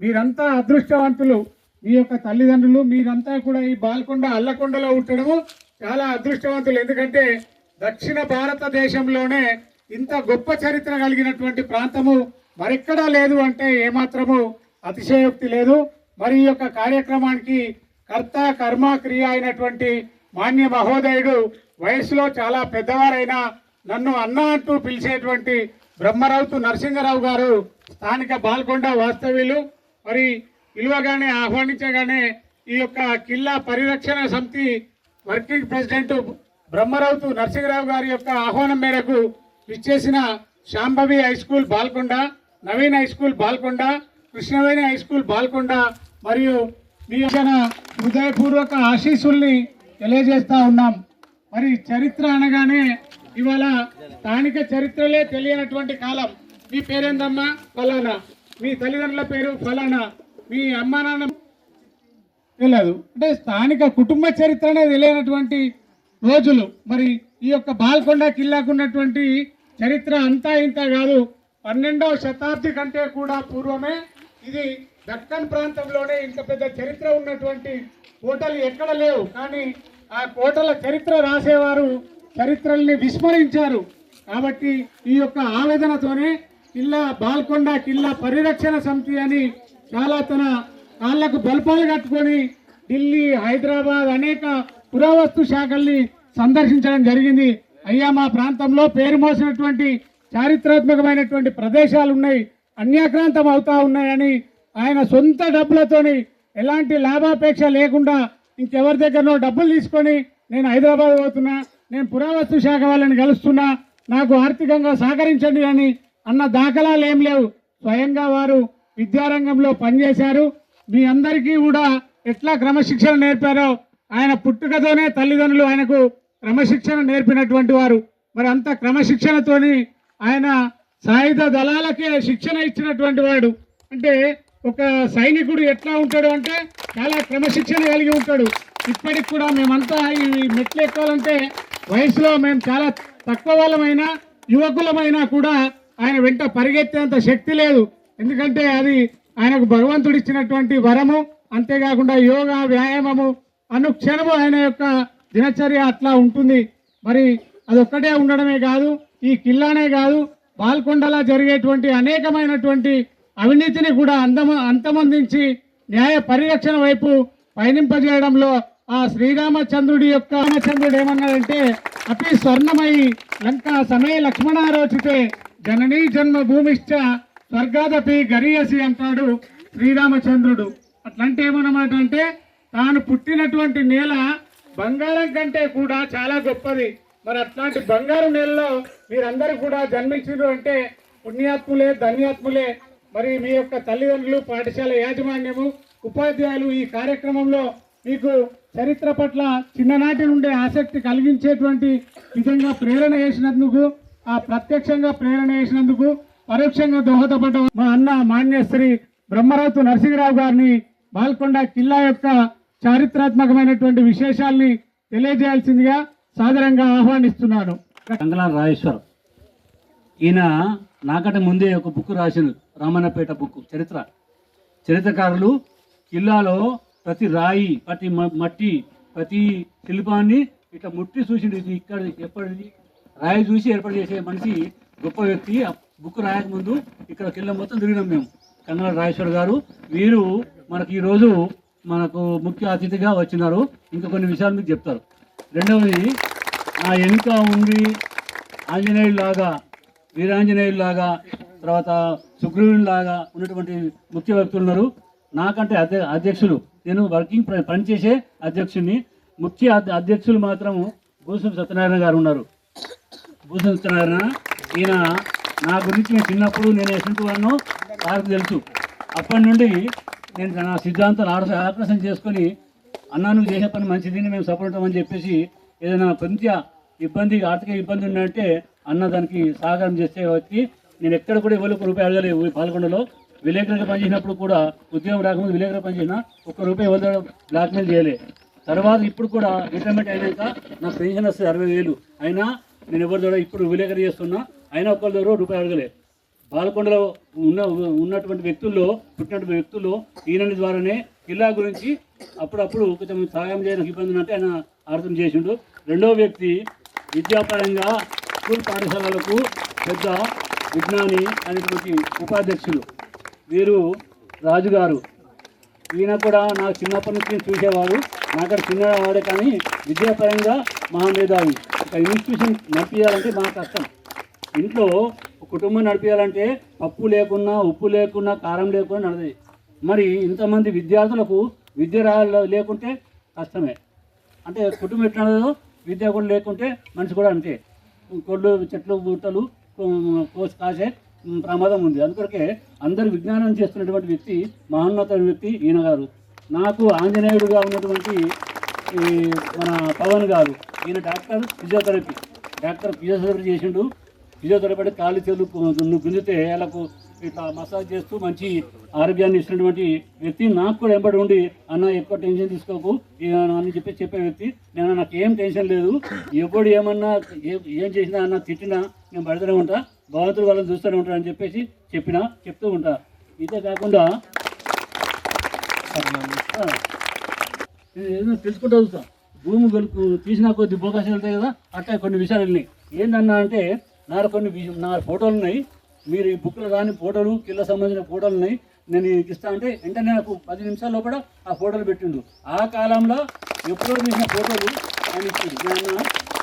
మీరంతా అదృష్టవంతులు. మీ యొక్క తల్లిదండ్రులు మీరంతా కూడా ఈ బాల్కొండ అల్లకొండలో ఉండడము చాలా అదృష్టవంతులు. ఎందుకంటే దక్షిణ భారతదేశంలోనే ఇంత గొప్ప చరిత్ర కలిగినటువంటి ప్రాంతము మరెక్కడా లేదు అంటే ఏమాత్రము అతిశయోక్తి లేదు. మరి ఈ యొక్క కార్యక్రమానికి కర్త కర్మ క్రియ అయినటువంటి మాన్య మహోదయుడు వయసులో చాలా పెద్దవారైన నన్ను అన్న అంటూ పిలిచేటువంటి బ్రహ్మరావుతు నరసింహరావు గారు స్థానిక బాల్కొండ వాస్తవ్యులు. మరి పిలువగానే ఆహ్వానించగానే ఈ యొక్క కిల్లా పరిరక్షణ సమితి వర్కింగ్ ప్రెసిడెంట్ బ్రహ్మరావుతు నరసింహరావు గారి యొక్క ఆహ్వానం మేరకు ఇచ్చేసిన Shambhavi high school Balkonda Naveen high school Balkonda Krishnaveni high school Balkonda మరియు మీ హృదయపూర్వక ఆశీస్సుల్ని తెలియజేస్తా ఉన్నాం. మరి చరిత్ర అనగానే ఇవాళ స్థానిక చరిత్రలే తెలియనటువంటి కాలం. మీ పేరేందమ్మా? ఫలానా మీ తల్లిదండ్రుల పేరు ఫలానా? మీ అమ్మ నాన్న తెలియదు. అంటే స్థానిక కుటుంబ చరిత్రనే తెలియనటువంటి రోజులు. మరి ఈ యొక్క బాల్కొండ కిల్లాకు ఉన్నటువంటి చరిత్ర అంతా ఇంత కాదు. పన్నెండవ శతాబ్ది కంటే కూడా పూర్వమే ఇది దక్కన్ ప్రాంతంలోనే ఇంత పెద్ద చరిత్ర ఉన్నటువంటి కోటలు ఎక్కడ లేవు. కానీ ఆ కోటల చరిత్ర రాసేవారు చరిత్రల్ని విస్మరించారు. కాబట్టి ఈ యొక్క ఆవేదనతోనే కిల్లా బాల్కొండ కిల్లా పరిరక్షణ సమితి అని చాలా తన కాళ్ళకు బల్పాలు కట్టుకొని ఢిల్లీ హైదరాబాద్ అనేక పురావస్తు శాఖల్ని సందర్శించడం జరిగింది. అయ్యా మా ప్రాంతంలో పేరు మోసినటువంటి చారిత్రాత్మకమైనటువంటి ప్రదేశాలు ఉన్నాయి అన్యాక్రాంతం అవుతా ఉన్నాయని ఆయన సొంత డబ్బులతోని ఎలాంటి లాభాపేక్ష లేకుండా ఇంకెవరి దగ్గరనో డబ్బులు తీసుకొని నేను హైదరాబాద్ పోతున్నా నేను పురావస్తు శాఖ వాళ్ళని కలుస్తున్నా నాకు ఆర్థికంగా సహకరించండి అని అన్న దాఖలాలు ఏం లేవు. స్వయంగా వారు విద్యారంగంలో పనిచేశారు. మీ అందరికీ కూడా ఎట్లా క్రమశిక్షణ నేర్పారో ఆయన పుట్టుకతోనే తల్లిదండ్రులు ఆయనకు క్రమశిక్షణ నేర్పినటువంటి వారు. మరి అంత క్రమశిక్షణతోని ఆయన సాయుధ దళాలకే శిక్షణ ఇచ్చినటువంటి వాడు. అంటే ఒక సైనికుడు ఎట్లా ఉంటాడు అంటే చాలా క్రమశిక్షణ కలిగి ఉంటాడు. ఇప్పటికి కూడా మేమంతా ఈ మెట్లు ఎక్కాలంటే వయసులో మేము చాలా తక్కువ వాళ్ళమైనా యువకులమైనా కూడా ఆయన వెంట పరిగెత్తేంత శక్తి లేదు. ఎందుకంటే అది ఆయనకు భగవంతుడు ఇచ్చినటువంటి వరము. అంతేకాకుండా యోగా వ్యాయామము అనుక్షణము ఆయన యొక్క దినచర్య అట్లా ఉంటుంది. మరి అదొక్కటే ఉండడమే కాదు ఈ కిల్లానే కాదు బాల్కొండలా జరిగేటువంటి అనేకమైనటువంటి అవినీతిని కూడా అందమ అంతమొందించి న్యాయ పరిరక్షణ వైపు పయనింపజేయడంలో ఆ శ్రీరామచంద్రుడి యొక్క రామచంద్రుడు ఏమన్నాడంటే అతి స్వర్ణమై లంక సమయ లక్ష్మణారోచితే జననీ జన్మ భూమిశ్చ స్వర్గాదపి గరియసి అంటాడు శ్రీరామచంద్రుడు. అట్లంటే ఏమన్నమాట అంటే తాను పుట్టినటువంటి నేల బంగారం కంటే కూడా చాలా గొప్పది. మరి అట్లాంటి బంగారు నేలలో మీరందరూ కూడా జన్మించారు అంటే పుణ్యాత్ములే ధన్యాత్ములే. మరి మీ యొక్క తల్లిదండ్రులు పాఠశాల యాజమాన్యము ఉపాధ్యాయులు ఈ కార్యక్రమంలో మీకు చరిత్ర పట్ల చిన్ననాటి నుండే ఆసక్తి కలిగించేటువంటి విధంగా ప్రేరణ చేసినందుకు ఆ ప్రత్యక్షంగా ప్రేరణ చేసినందుకు పరోక్షంగా దోహదపడ్డ మా అన్న మాన్యశ్రీ బ్రహ్మరాజు నరసింహరావు గారిని బాల్కొండ కిల్లా యొక్క చారిత్రాత్మకమైనటువంటి విశేషాల్ని తెలియజేయాల్సిందిగా సాదరంగా ఆహ్వానిస్తున్నాను. కంగళ రాజేశ్వర్ ఈయన నాకంటే ముందే ఒక బుక్ రాసిండు రామన్నపేట బుక్ చరిత్ర. చరిత్రకారులు కిల్లాలో ప్రతి రాయి ప్రతి మ- మట్టి ప్రతి శిల్పాన్ని ఇట్లా ముట్టి చూసిండు. ఇది ఇక్కడ ఎప్పటిది? రాయి చూసి ఏర్పాటు చేసే మనిషి గొప్ప వ్యక్తి. బుక్ రాయక ముందు ఇక్కడ కిల్ల మొత్తం తిరిగినాం మేము. కన్నడ రాజేశ్వర్ గారు. వీరు మనకి ఈరోజు మనకు ముఖ్య అతిథిగా వచ్చినారు. ఇంకా కొన్ని విషయాలు మీకు చెప్తారు. రెండవది ఆ వెనుక ఉండి ఆంజనేయులాగా వీరాంజనేయులాగా తర్వాత సుగ్రీవునిలాగా ఉన్నటువంటి ముఖ్య వ్యక్తులు ఉన్నారు. నాకంటే అధ్య అధ్యక్షులు. నేను వర్కింగ్ పనిచేసే అధ్యక్షుడిని. ముఖ్య అధ్య- అధ్యక్షులు మాత్రం భూసం సత్యనారాయణ గారు ఉన్నారు. భూసం ఈయన నా గురించి నేను చిన్నప్పుడు నేను ఎస్ఎంటి వాడినో వారికి తెలుసు. అప్పటి నుండి నేను నా సిద్ధాంతాలు ఆడ ఆకర్షణ చేసుకొని అన్నా నువ్వు చేసే పని మంచిది మేము సపోర్ట్ చెప్పేసి ఏదైనా కొంచెం ఇబ్బంది ఆర్థిక ఇబ్బంది ఉందంటే అన్న దానికి సహకారం చేసే వ్యక్తి నేను ఎక్కడ కూడా ఎవరు రూపాయి అడగలేదు పాల్గొండలో విలేకరుగా పనిచేసినప్పుడు కూడా ఉద్యోగం రాకముందు విలేకరుగా పనిచేసిన ఒక్క రూపాయి ఎవరి బ్లాక్మెయిల్ చేయలే. తర్వాత ఇప్పుడు కూడా రిటైర్మెంట్ అయినాక నా పెన్షన్ వస్తుంది అరవై వేలు. అయినా నేను ఎవరి ద్వారా ఇప్పుడు విలేకరి చేస్తున్నా అయినా ఒక్కరి ద్వారా రూపాయి అడగలే. బాలకొండలో ఉన్న ఉన్నటువంటి వ్యక్తుల్లో పుట్టినటువంటి వ్యక్తుల్లో ఈయన ద్వారానే కిల్లా గురించి అప్పుడప్పుడు కొంచెం సహాయం చేయడానికి ఇబ్బంది అంటే ఆయన అర్థం చేసిండు. రెండో వ్యక్తి విద్యాపరంగా స్కూల్ పాఠశాలలకు పెద్ద విజ్ఞాని అనేటువంటి ఉపాధ్యక్షులు. వీరు రాజుగారు. ఈయన కూడా నాకు చిన్నప్పటి నుంచి చూసేవాడు నాకడ చిన్నవాడే కానీ విద్యాపరంగా మహామేధావి ఇన్స్టిట్యూషన్ నడిపించాలంటే మా కష్టం. ఇంట్లో కుటుంబం నడిపించాలంటే పప్పు లేకున్నా ఉప్పు లేకున్నా కారం లేకున్నా నడది మరి ఇంతమంది విద్యార్థులకు విద్య లేకుంటే కష్టమే. అంటే కుటుంబం ఎట్లా నడదో విద్య కూడా లేకుంటే మనిషి కూడా అంతే. కొళ్ళు చెట్లు బుట్టలు కోసి కాసే ప్రమాదం ఉంది. అందుకొరకే అందరు విజ్ఞానం చేస్తున్నటువంటి వ్యక్తి మహోన్నత వ్యక్తి ఈయన గారు. నాకు ఆంజనేయుడుగా ఉన్నటువంటి మన పవన్ గారు. ఈయన డాక్టర్ ఫిజియోథెరపీ. డాక్టర్ ఫిజియోథెరపీ చేసిండు. ఫిజియోథెరపీ అంటే కాళ్ళు చేతులు నువ్వు గుంజితే వాళ్ళకు ఇట్లా మసాజ్ చేస్తూ మంచి ఆరోగ్యాన్ని ఇస్తున్నటువంటి వ్యక్తి. నాకు కూడా ఎంబడి ఉండి అన్న ఎక్కువ టెన్షన్ తీసుకోకు. అని చెప్పి చెప్పే వ్యక్తి. నేను నాకు ఏం టెన్షన్ లేదు. ఎప్పుడు ఏమన్నా ఏ- చేసినా అన్న తిట్టినా నేను పడుతూనే ఉంటా. భగవంతుడు వాళ్ళని చూస్తూనే ఉంటాను అని చెప్పేసి చెప్పినా చెప్తూ ఉంటా. ఇదే కాకుండా తెలుసుకుంటూ వస్తా భూమి గొలుపు తీసిన కొద్ది బోకాశం వెళ్తాయి కదా అట్లా కొన్ని విషయాలు ఉన్నాయి. ఏంటన్నా అంటే నా కొన్ని విష- నా ఫోటోలు ఉన్నాయి. మీరు ఈ బుక్లో రాని ఫోటోలు కిల్ల సంబంధించిన ఫోటోలు ఉన్నాయి. నేను ఇస్తా అంటే వెంటనే నాకు పది నిమిషాల లోపల ఆ ఫోటోలు పెట్టిండు. ఆ కాలంలో ఎప్పుడో తీసిన ఫోటోలు ఆయన ఇచ్చిండు